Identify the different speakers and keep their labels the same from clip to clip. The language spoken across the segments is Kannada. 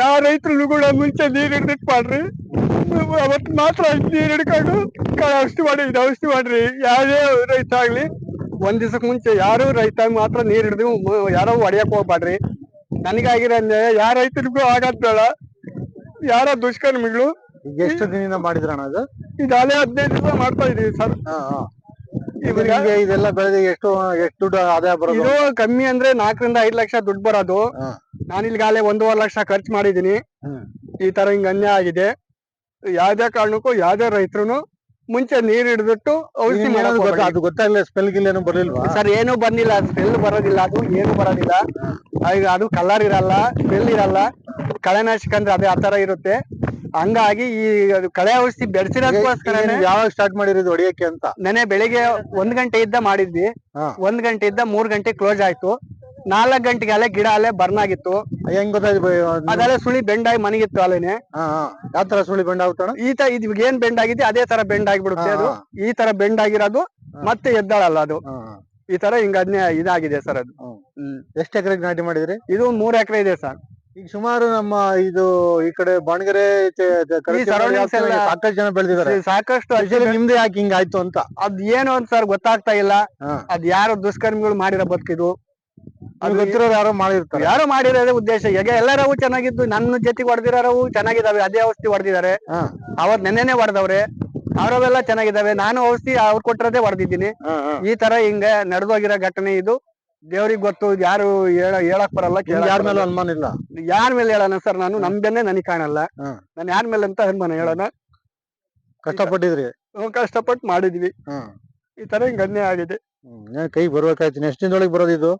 Speaker 1: ಯಾವ ರೈತರು ಕೂಡ ಮುಂಚೆ ನೀರ್ ಹಿಡ್ದಿಟ್ ಮಾಡ್ರಿ. ಅವತ್ ಮಾತ್ರ ನೀರ್ ಹಿಡ್ಕೊಂಡು ಕಳೆ ಔಷಧಿ ಮಾಡಿ ಇದು ಔಷಧಿ ಮಾಡ್ರಿ. ಯಾವುದೇ ರೈತ ಆಗ್ಲಿ ಒಂದ್ ದಿವಸಕ್ಕೆ ಮುಂಚೆ ಯಾರು ರೈತ ಮಾತ್ರ ನೀರ್ ಹಿಡಿದು ಯಾರೋ ಹೊಡಿಯಕ್ ಹೋಗ್ಬಾಡ್ರಿ ನನಗಾಗಿರೋ ಯಾವ ರೈತರಿಗೂ ಆಗದ್ ಬೇಡ. ಯಾರ ದುಷ್ಕರ್ಮಿಗಳು?
Speaker 2: ಎಷ್ಟು ದಿನದಿಂದ ಮಾಡಿದ್ರಣ ಅದು
Speaker 1: ಇದಾಲೆ ಹದಿನೈದು ದಿವಸ ಮಾಡ್ತಾ ಇದೀವಿ ಸರ್.
Speaker 2: ಇವರಿಗೆ ಇದೆಲ್ಲ ಬೆಳೆದ ಎಷ್ಟು ಎಷ್ಟು ದುಡ್ಡು ಆದಾಯ ಬರೋದು?
Speaker 1: ಕಮ್ಮಿ ಅಂದ್ರೆ ನಾಲ್ಕರಿಂದ ಐದು ಲಕ್ಷ ದುಡ್ಡು ಬರೋದು.
Speaker 2: ಹಾ.
Speaker 1: ನಾನು ಇಲ್ಲಿಗಾಲೆ ಒಂದೂವರೆ ಲಕ್ಷ ಖರ್ಚು ಮಾಡಿದೀನಿ ಈ ತರ ಹಿಂಗ್ ಅನ್ಯಾಯ ಆಗಿದೆ. ಯಾವ್ದೇ ಕಾರಣಕ್ಕೂ ಯಾವ್ದೇ ರೈತರು ಮುಂಚೆ ನೀರ್ ಹಿಡಿದಿಟ್ಟು ಔಷಧಿ
Speaker 2: ಗೊತ್ತಾ? ಅದು ಗೊತ್ತಾಗ್ಲಿಲ್ಲ ಗಿಲ್ ಏನು ಬರ್ಲಿಲ್ವಾ?
Speaker 1: ಸರ್ ಏನು ಬಂದಿಲ್ಲ ಸ್ಮೆಲ್ ಬರೋದಿಲ್ಲ ಅದು ಏನು ಬರೋದಿಲ್ಲ. ಈಗ ಅದು ಕಲರ್ ಇರಲ್ಲ ಸ್ಮೆಲ್ ಇರಲ್ಲ. ಕಳೆನಾಶಕ ಅಂದ್ರೆ ಅದೇ ಆತರ ಇರುತ್ತೆ. ಹಂಗಾಗಿ ಈ ಅದು ಕಳೆ ಔಷಧಿ
Speaker 2: ನೀವು ಯಾವಾಗ ಸ್ಟಾರ್ಟ್ ಮಾಡಿರೋದು ಹೊಡಿಯಕ್ಕೆ ಅಂತ?
Speaker 1: ನೆನೆ ಬೆಳಿಗ್ಗೆ ಒಂದ್ ಗಂಟೆ ಇದ್ದ ಮಾಡಿದ್ವಿ. ಒಂದ್ ಗಂಟೆ ಇದ್ದ ಮೂರ್ ಗಂಟೆ ಕ್ಲೋಸ್ ಆಯ್ತು. ನಾಲ್ಕ್ ಗಂಟೆಗೆ ಅಲ್ಲೇ ಗಿಡ ಅಲ್ಲೇ ಬರ್ನ್ ಆಗಿತ್ತು
Speaker 2: ಹೆಂಗ್ ಗೊತ್ತಾಯ್ತು ಬೈ-
Speaker 1: ಅದೆಲ್ಲ ಸುಳಿ ಬೆಂಡಾಗಿ ಮನೆಗಿತ್ತು ಅಲ್ಲೇನೆ
Speaker 2: ಹಾ, ಹಾ. ಯಾವ ತರ ಸುಳಿ ಬೆಂಡ್ ಆಗ್ತಾಣ
Speaker 1: ಈ ತರ ಇದು ಏನ್ ಬೆಂಡ್ ಆಗಿದೆ ಅದೇ ತರ ಬೆಂಡ್ ಆಗಿಬಿಡುತ್ತೆ ಅದು. ಈ ತರ ಬೆಂಡ್ ಆಗಿರೋದು ಮತ್ತೆ ಎದ್ದಾಳಲ್ಲ ಅದು. ಈ ತರ ಹಿಂಗ ಅದ್ನೇ ಇದಾಗಿದೆ ಸರ್ ಅದು. ಹ್ಮ್.
Speaker 2: ಎಷ್ಟು ಎಕರೆಗೆ ನಾಟಿ ಮಾಡಿದ್ರಿ?
Speaker 1: ಇದು ಮೂರ್ ಎಕರೆ ಇದೆ ಸರ್.
Speaker 2: ಈಗ ಸುಮಾರು ನಮ್ಮ ಇದು ಈ ಕಡೆ ಬಾಣಗೆರೆ
Speaker 1: surroundings ಎಲ್ಲ-
Speaker 2: ಸಾಕಷ್ಟು ಜನ ಬೆಳೆದಿದ್ದಾರೆ.
Speaker 1: ಸಾಕಷ್ಟು
Speaker 2: Especially ನಿಮ್ದೇ ಯಾಕೆ ಹಿಂಗ್ ಆಯ್ತು ಅಂತ?
Speaker 1: ಅದ್ ಏನು ಅಂತ ಸರ್ ಗೊತ್ತಾಗ್ತಾ ಇಲ್ಲ.
Speaker 2: ಹಾ.
Speaker 1: ಅದ್ ಯಾರು ದುಷ್ಕರ್ಮಿಗಳು ಮಾಡಿರೋ ಬದುಕಿದು.
Speaker 2: ಗೊತ್ತಿರೋರು ಯಾರೋ ಮಾಡಿರ್ತಾರೆ.
Speaker 1: ಯಾರು ಮಾಡಿರೋದೇ ಉದ್ದೇಶ. ಈಗ ಎಲ್ಲರವು ಚೆನ್ನಾಗಿದ್ದು ನನ್ನ ಜೊತೆಗೆ ಹೊಡೆದಿರೋವು ಚೆನ್ನಾಗಿದಾವೆ ಅದೇ ಔಷಧಿ ಹೊಡೆದಿದ್ದಾರೆ. ಅವತ್ ನೆನ್ನೆನೆ ಹೊಡೆದವ್ರೆ. ಅವರವೆಲ್ಲ ಚೆನ್ನಾಗಿದಾವೆ ನಾನು ಔಷಧಿ ಅವ್ರು ಕೊಟ್ಟಿರೋದೇ ಹೊಡೆದಿದ್ದೀನಿ. ಈ ತರ ಹಿಂಗ ನಡೆದೋಗಿರೋ ಘಟನೆ ಇದು. ದೇವ್ರಿಗೆ ಗೊತ್ತು. ಯಾರು ಹೇಳ ಹೇಳಕ್ ಬರಲ್ಲ
Speaker 2: ಯಾರ ಮೇಲೆ. ಅನುಮಾನ ಇಲ್ಲ?
Speaker 1: ಯಾರ್ ಮೇಲೆ ಹೇಳೋಣ ಸರ್ ನಾನು? ನಮ್ದೇನೆ ನನಗೆ ಕಾಣಲ್ಲ. ನಾನು ಯಾರ ಮೇಲೆ ಅಂತ ಅನುಮಾನ ಹೇಳೋಣ.
Speaker 2: ಕಷ್ಟಪಟ್ಟಿದ್ರಿ?
Speaker 1: ಕಷ್ಟಪಟ್ಟು ಮಾಡಿದ್ವಿ. ಈ ತರ ಹಿಂಗ ಅನ್ಯಾಯ ಆಗಿದೆ.
Speaker 2: ಕೈ ಬರ್ಬೇಕಾಯ್ತು? ನೆಕ್ಸ್ಟ್ ದಿನದೊಳಗೆ ಬರೋದು ಇದು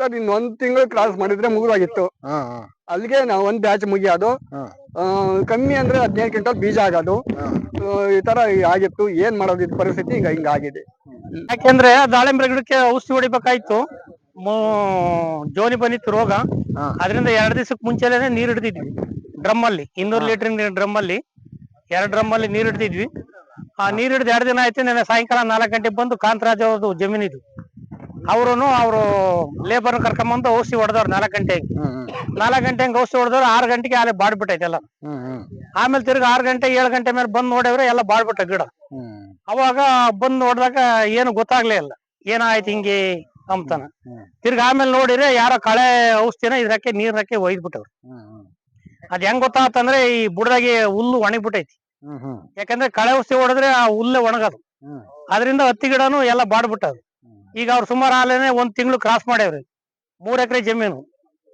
Speaker 1: ಸರ್ ಇನ್ ಒಂದ್ ತಿಂಗಳು ಕ್ರಾಸ್ ಮಾಡಿದ್ರೆ ಮುಗಿದಾಗಿತ್ತು.
Speaker 2: ಹಾ ಹಾ.
Speaker 1: ಅಲ್ಲಿಗೆ ನಾವು ಒಂದ್ ಬ್ಯಾಚ್ ಮುಗಿಯೋದು.
Speaker 2: ಹಾ.
Speaker 1: ಆ, ಕಮ್ಮಿ ಅಂದ್ರೆ ಹದಿನೈದು ಕ್ವಿಂಟಲ್ ಬೀಜ ಆಗೋದು. ಆ, ಈ ತರ ಆಗಿತ್ತು. ಏನ್ ಮಾಡೋದು ಇದು ಪರಿಸ್ಥಿತಿ? ಈಗ ಹಿಂಗ ಆಗಿದೆ.
Speaker 3: ಯಾಕೆಂದ್ರೆ ದಾಳಿಂಬೆ ಗಿಡಕ್ಕೆ ಔಷಧಿ ಹೊಡಿಬೇಕಾಯ್ತು. ಮೂ- ಜೋನಿ ಬಂದಿತ್ತು ರೋಗ.
Speaker 2: ಹಾ.
Speaker 3: ಅದರಿಂದ ಎರಡ್ ದಿವಸಕ್ಕೆ ಮುಂಚೆನೆ ನೀರ್ ಹಿಡ್ದಿದ್ವಿ. ಡ್ರಮ್ ಅಲ್ಲಿ ಇನ್ನೂರು ಲೀಟರ್ ಡ್ರಮ್ ಅಲ್ಲಿ. ಎರಡ್ ಡ್ರಮ್ ಅಲ್ಲಿ ನೀರ್ ಹಿಡ್ದಿದ್ವಿ. ಆ ನೀರ್ ಹಿಡ್ದು ಎರಡು ದಿನ ಆಯ್ತು ನೆನ್ನೆ ಸಾಯಂಕಾಲ ನಾಲ್ಕು ಗಂಟೆಗೆ ಬಂದು ಕಾಂತರಾಜ್ ಅವ್ರದ್ದು ಜಮೀನಿದು. ಅವ್ರು ಅವರು ಲೇಬರ್ ಕರ್ಕೊಂಬಂದು ಔಷಧಿ ಹೊಡೆದವ್ರು ನಾಲ್ಕು ಗಂಟೆಗೆ. ನಾಲ್ಕು ಗಂಟೆಗೆ ಔಷಧಿ ಹೊಡೆದವ್ರು ಆರು ಗಂಟೆಗೆ ಅಲ್ಲಿ ಬಾಡ್ಬಿಟ್ಟೈತೆ ಎಲ್ಲ. ಆಮೇಲೆ ತಿರ್ಗಿ ಆರು ಗಂಟೆ ಏಳು ಗಂಟೆ ಮೇಲೆ ಬಂದು ನೋಡಿದ್ರೆ ಎಲ್ಲ ಬಾಡ್ಬಿಟ್ಟ ಗಿಡ. ಅವಾಗ ಬಂದ್ ನೋಡಿದಾಗ ಏನು ಗೊತ್ತಾಗ್ಲೇ ಇಲ್ಲ. ಏನಾಯ್ತು ಹಿಂಗೆ ಅಂತಾನ. ತಿರ್ಗ ಆಮೇಲೆ ನೋಡಿದ್ರೆ ಯಾರೋ ಕಳೆ ಔಷಧಿನ ಇದಕ್ಕೆ ನೀರ್ನಕ್ಕೆ ಒಯ್ದ್ಬಿಟ್ಟವ್ರು. ಅದ್ ಹೆಂಗ್ ಗೊತ್ತಾತಂದ್ರೆ ಈ ಬುಡದಾಗೆ ಹುಲ್ಲು ಒಣಗ್ಬಿಟ್ಟೈತಿ. ಯಾಕಂದ್ರೆ ಕಳೆ ಔಷಧಿ ಹೊಡೆದ್ರೆ ಆ ಹುಲ್ಲೇ ಒಣಗದು. ಅದರಿಂದ ಹತ್ತಿ ಗಿಡನು ಎಲ್ಲ ಬಾಡ್ಬಿಟ್ಟದು ಈಗ ಅವ್ರು ಸುಮಾರು ಆಲೇನೆ ಒಂದ್ ತಿಂಗಳು ಕ್ರಾಸ್ ಮಾಡ್ಯಾವ್ರಿ. ಮೂರ್ ಎಕರೆ ಜಮೀನು.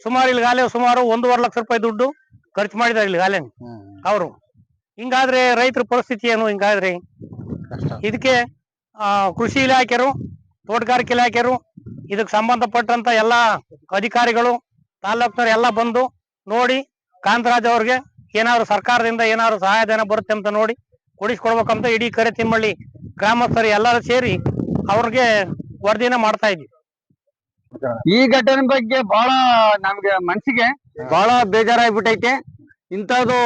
Speaker 3: ಸುಮಾರು ಇಲ್ಲಿ ಗಾಲೆ ಸುಮಾರು ಒಂದೂವರೆ ಲಕ್ಷ ರೂಪಾಯಿ ದುಡ್ಡು ಖರ್ಚು ಮಾಡಿದಾರೆ ಇಲ್ಲಿ
Speaker 2: ಗಾಲೆ.
Speaker 3: ಅವರು. ಹಿಂಗಾದ್ರೆ ರೈತರ ಪರಿಸ್ಥಿತಿ ಏನು ಹಿಂಗಾದ್ರೆ? ಇದಕ್ಕೆ ಆ, ಕೃಷಿ ಇಲಾಖೆರು ತೋಟಗಾರಿಕೆ ಇಲಾಖೆರು ಇದಕ್ಕೆ ಸಂಬಂಧಪಟ್ಟಂತ ಎಲ್ಲಾ ಅಧಿಕಾರಿಗಳು ತಾಲೂಕ್ನವ್ರು ಎಲ್ಲ ಬಂದು ನೋಡಿ ಕಾಂತರಾಜ್ ಅವ್ರಿಗೆ ಏನಾದ್ರು ಸರ್ಕಾರದಿಂದ ಏನಾದ್ರು ಸಹಾಯಧನ ಬರುತ್ತೆ ಅಂತ ನೋಡಿ ಕೊಡಿಸ್ಕೊಡ್ಬೇಕಂತ ಇಡೀ ಕರೆ ತಿಮ್ಮಳ್ಳಿ ಗ್ರಾಮಸ್ಥರು ಎಲ್ಲರೂ ಸೇರಿ ಅವ್ರಿಗೆ ವರದಿನ ಮಾಡ್ತಾ ಇದ್ವಿ.
Speaker 1: ಈ ಘಟನೆ ಬಗ್ಗೆ ಬಹಳ ನಮ್ಗೆ ಮನ್ಸಿಗೆ ಬಹಳ ಬೇಜಾರಾಗ್ಬಿಟ್ಟೈತೆ. ಇಂಥದ್ದು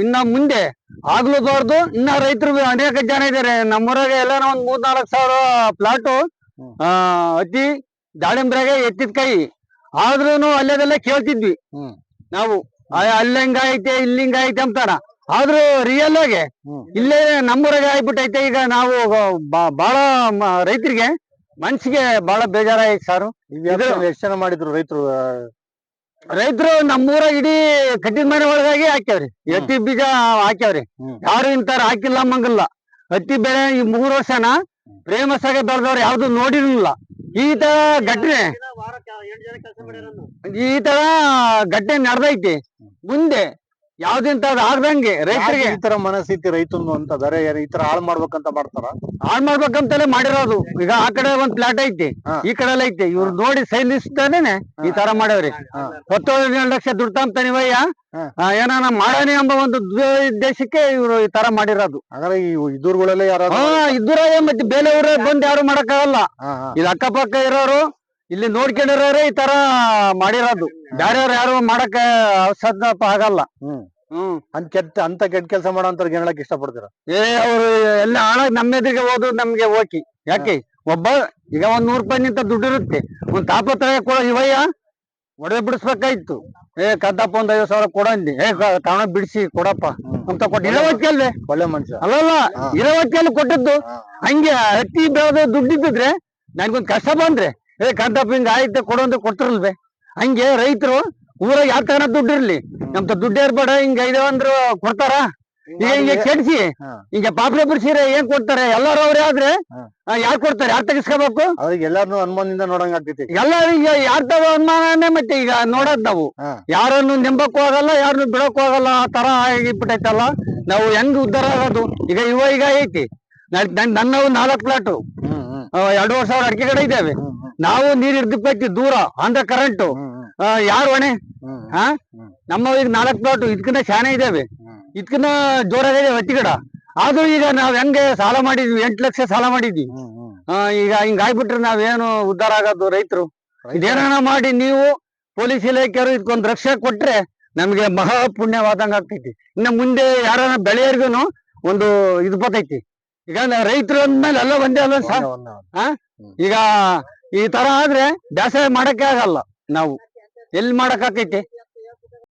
Speaker 1: ಇನ್ನ ಮುಂದೆ ಆಗ್ಲೂಬಾರ್ದು ಇನ್ನ ರೈತರು ಅನೇಕ ಜನ ಇದಾರೆ. ನಮ್ಮೂರಾಗ ಎಲ್ಲ ಒಂದ್ ಮೂರ್ ನಾಲ್ಕ ಸಾವಿರ ಪ್ಲಾಟು. ಆ ಅತಿ ದಾಳಿಂಬ್ರಾಗೆ ಎತ್ತಿದ ಕೈ. ಆದ್ರೂನು ಅಲ್ಲೇದೆಲ್ಲ ಕೇಳ್ತಿದ್ವಿ. ನಾವು ಅಲ್ಲಿ ಹಿಂಗೈತೆ ಇಲ್ಲಿ ಹಿಂಗೈತೆ ಅಂತಾರ ಆದ್ರೂ ರಿಯಲ್ ಆಗಿ ಇಲ್ಲೇ ನಮ್ಮೂರಾಗೆ ಆಗ್ಬಿಟ್ಟೈತೆ. ಈಗ ನಾವು ಬಹಳ ಮ- ರೈತರಿಗೆ ಮನ್ಸಿಗೆ ಬಹಳ ಬೇಜಾರಾಗಿ ಸಾರು.
Speaker 2: ಎಷ್ಟು ಜನ ಮಾಡಿದ್ರು ರೈತರು
Speaker 1: ರೈತರು ನಮ್ಮೂರಾಗ ಇಡೀ ಕಟ್ಟಿದ ಮನೆ ಒಳಗಾಗಿ ಹಾಕ್ಯಾವ್ರಿ. ಹತ್ತಿ ಬೀಜ ಹಾಕ್ಯಾವ್ರಿ. ಯಾರು ಇಂತಾರ ಹಾಕಿಲ್ಲ ಮಂಗಲ್ಲ ಹತ್ತಿ ಬೆಳೆ ಈ ಮೂರ್ ವರ್ಷನ ಪ್ರೇಮಸಾಗ ಬೆಳೆದವ್ರು ಯಾವ್ದು ನೋಡಿರ್ಲಿಲ್ಲ. ಈ ತರ ಘಟನೆ ಈ ತರ ಘಟನೆ ನಡೆದೈತಿ. ಮುಂದೆ ಯಾವ್ದಿಂತದ್ ಆಗ್ದಂಗೆ ರೈತರಿಗೆ.
Speaker 2: ಈ ತರ ಮನಸ್ಥಿತಿ ರೈತನು ಅಂತ ಬೇರೆ ಯಾರು ಈ ತರ ಹಾಳು ಮಾಡ್ಬೇಕಂತ ಮಾಡ್ತಾರ?
Speaker 1: ಹಾಳ್ ಮಾಡ್ಬೇಕಂತಲೇ ಮಾಡಿರೋದು. ಈಗ ಆ ಕಡೆ ಒಂದ್ ಪ್ಲಾಟ್ ಐತಿ ಈ ಕಡೆ ಎಲ್ಲ ಐತಿ. ಇವ್ರು ನೋಡಿ ಸೈಲಿಸ್ತಾನೇನೆ ಈ ತರ ಮಾಡವ್ರಿ. ಹತ್ತೊಂದು ಲಕ್ಷ ದುಡ್ಡು ನೀವಯ್ಯ. ಏನಾನ ಮಾಡೋಣ ಎಂಬ ಒಂದು ಉದ್ದೇಶಕ್ಕೆ ಇವ್ರು ಈ ತರ ಮಾಡಿರೋದು.
Speaker 2: ಹಾಗಾದ್ರೆ ಈ ಇದೂರುಗಳಲ್ಲೇ ಯಾರಾದ್ರೂ
Speaker 1: ಇದ್ದೂರ ಮತ್ತೆ ಬೇರೆ ಊರ ಬಂದ್ ಯಾರು ಮಾಡಕ್ಕಾಗಲ್ಲ.
Speaker 2: ಆಗಲ್ಲ
Speaker 1: ಇದು ಅಕ್ಕಪಕ್ಕ ಇರೋರು ಇಲ್ಲಿ ನೋಡ್ಕೊಂಡಿರೋರೆ ಈ ತರ ಮಾಡಿರೋದು. ಬೇರೆಯವ್ರು ಯಾರು ಮಾಡಕ್ ಸಾಧ್ಯ ಆಗಲ್ಲ.
Speaker 2: ಹ್ಮ್.
Speaker 1: ಹ್ಮ್.
Speaker 2: ಅಂತ ಕೆಟ್ಟ ಅಂತ ಕೆಟ್ಟ ಕೆಲಸ ಮಾಡೋ ಅಂತ ಹೇಳಕ್ ಇಷ್ಟಪಡ್ತೀರ?
Speaker 1: ಏ ಅವ್ರು ಎಲ್ಲ ಹಾಳಾಗ್ ನಮ್ಮ ಎದುರಿಗೆ ಹೋದ್ರು ನಮ್ಗೆ ಓಕೆ. ಯಾಕೆ? ಒಬ್ಬ ಈಗ ಒಂದ್ ನೂರ್ ರೂಪಾಯಿ ನಿಂತ ದುಡ್ಡು ಇರುತ್ತೆ. ಒಂದ್ ತಾಪ ಕೊಡ ಇವಯ್ಯ ಒಡವೆ ಬಿಡಿಸ್ಬೇಕಾಯ್ತು. ಏ ಕದ್ದಪ್ಪ ಒಂದ್ ಐವತ್ ಸಾವಿರ ಕೊಡ ಅಂದಿ ಏ ತಾಣ ಬಿಡಿಸಿ ಕೊಡಪ್ಪ ಅಂತ ಕೊಟ್ಟು ಇರೋವತ್ತಲ್ವೇ
Speaker 2: ಒಳ್ಳೆ ಮನುಷ್ಯ.
Speaker 1: ಅಲ್ಲಲ್ಲ ಇರೋವತ್ತಿಯಲ್ಲಿ ಕೊಟ್ಟಿದ್ದು. ಹಂಗೆ ಹತ್ತಿ ಬೆಳೆದ ದುಡ್ಡಿದ್ದಿದ್ರೆ ನನ್ಗೊಂದ್ ಕಷ್ಟ ಬಂದ್ರೆ ಏ ಕದ್ದಪ್ಪ ಹಿಂಗ ಆಯ್ತು ಕೊಡು ಅಂತ ಕೊಡ್ತಿರಲ್ವೇ ಹಂಗೆ ರೈತರು ಊರಾಗ ಯಾವ ತಗನ ದುಡ್ಡು ಇರ್ಲಿ? ನಮ್ತ ದುಡ್ಡು ಇರ್ಬೇಡ ಹಿಂಗ ಇದೆ ಅಂದ್ರು ಕೊಡ್ತಾರ? ಈಗ ಹಿಂಗೆ ಕೆಡ್ಸಿ
Speaker 2: ಹಿಂಗೆ
Speaker 1: ಪಾಪ್ಲೆ ಪಾಪ್ರೆ ಬಿಡಿಸಿದ್ರೆ ಏನ್ ಕೊಡ್ತಾರೆ? ಎಲ್ಲಾರು ಅವ್ರೇ ಆದ್ರೆ ಯಾರ್ ಕೊಡ್ತಾರೆ? ಯಾರು ತೆಗಿಸ್ಕೋಬೇಕು?
Speaker 2: ಎಲ್ಲಾರು ಎಲ್ಲಾರ್ನು ಅನುಮಾನದಿಂದ ನೋಡಂಗ ಆಗ್ತೈತಿ.
Speaker 1: ಎಲ್ಲಾರು ಈಗ ಯಾರ ತವ ಅನುಮಾನನೇ ಮತ್ತೆ ಈಗ ನೋಡದ್ ನಾವು. ಯಾರನ್ನು ನೆಂಬಕ್ಕೂ ಆಗಲ್ಲ ಯಾರನ್ನು ಬಿಡಕ್ಕೂ ಆಗಲ್ಲ ಆ ತರ ಆಗಿಬಿಟ್ಟೈತಲ್ಲ. ನಾವು ಹೆಂಗ್ ಉದ್ದಾರ ಆಗೋದು? ಈಗ ಇವ ಈಗ ಐತಿ. ನನ್ನ ನಾಲ್ಕು ಪ್ಲಾಟು
Speaker 2: ಎರಡು
Speaker 1: ವರ್ಷ ಸಾವಿರ ಅಡಿಕೆ ಕಡೆ ಇದ್ದಾವೆ. ನಾವು ನೀರ್ ಹಿಡ್ದಿಪ್ಪೈತಿ ದೂರ ಅಂದ್ರೆ ಕರೆಂಟ್ ಯಾರು ಹೊಣೆ ಹಾ? ನಮ್ಮ ಈಗ ನಾಲ್ಕು ಪ್ಲಾಟು ಇದಕ್ಕಿಂತ ಶಾನೆ ಇದಾವೆ.
Speaker 2: ಇದ್ಕಿನ್ನ
Speaker 1: ಇದಕ್ಕಿಂತ ಜೋರಾಗಿದೆ ಹತ್ತಿ ಗಿಡ ಆದ್ರೂ ಈಗ ನಾವ್ ಹೆಂಗೆ ಸಾಲ ಮಾಡಿದ್ವಿ ಎಂಟು ಲಕ್ಷ ಸಾಲ ಮಾಡಿದ್ವಿ. ಈಗ ಹಿಂಗ್ ಆಗ್ಬಿಟ್ರೆ ನಾವೇನು ಉದ್ಧಾರ ಆಗೋದು ರೈತರು? ಇದೇನ ಮಾಡಿ ನೀವು ಪೊಲೀಸ್ ಇಲಾಖೆಯವರು ಇದಕ್ಕೊಂದು ರಕ್ಷೆ ಕೊಟ್ರೆ ನಮ್ಗೆ ಮಹಾ ಪುಣ್ಯವಾದಂಗ ಆಗ್ತೈತಿ. ಇನ್ನ ಮುಂದೆ ಯಾರನ್ನ ಬೆಳೆಯೋರ್ಗುನು ಒಂದು ಇದು ಬರ್ತೈತಿ. ಈಗ ರೈತರು ಅಂದ್ಮೇಲೆ ಎಲ್ಲ ಒಂದೇ ಅಲ್ಲ. ಈಗ ಈ ತರ ಆದ್ರೆ ಬೇಸಾಯ ಮಾಡಕ್ಕೆ ಆಗಲ್ಲ ನಾವು. ಎಲ್ಲಿ ಮಾಡಕ್ ಆಕೈತಿ